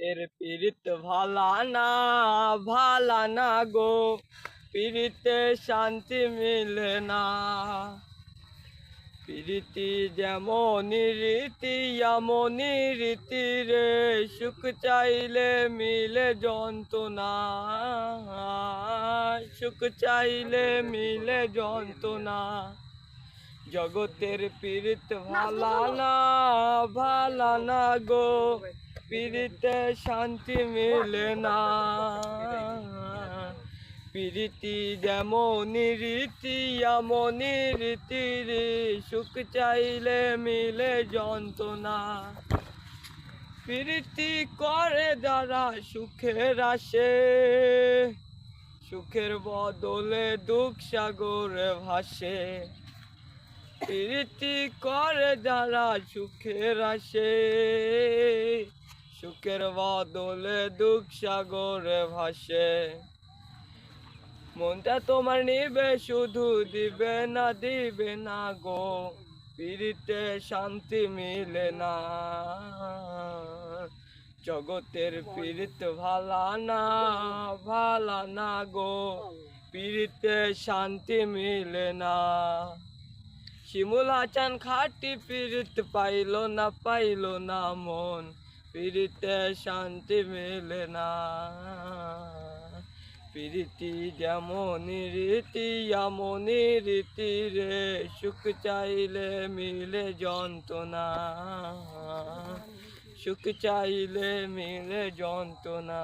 জগতের পীড়িত ভালা না ভালা না গো। পীড়িতে শান্তি মিলে না। প্রীতি যেমন রীতি এমন রীতি রে। সুখ চাইলে মিলে যন্ত্রণা। সুখ চাইলে মিলে যন্ত্রণা। জগতের পীড়িত ভালা না ভালা না গো। পীড়িতে শান্তি মিলে না। প্রীতি যেমন রীতি এমন রীতি রে সুখ চাইলে মিলে যন্ত্রণা। প্রীতি করে যারা সুখের আসে সুখের বদলে দুঃখ সাগরে ভাসে। প্রীতি করে যারা সুখের আসে সুখের বদলে দুঃখ সাগরে ভাসে। মনটা তোমার নিবে, শুধু দিবে না দিবে না গো। পিড়িতে শান্তি মিলে না। জগতের পীড়িত ভালা না ভালা না গো। পিড়িতে শান্তি মিলে না। শিমুল হাসান খাটি পীড়িত পাইল না পাইল না মন। পীড়িতে শান্তি মেলে না। প্রীতি যেমন রীতি এমন রীতি রে, সুখ চাইলে মিলে যন্ত্রণা। সুখ চাইলে মিলে যন্ত্রণা।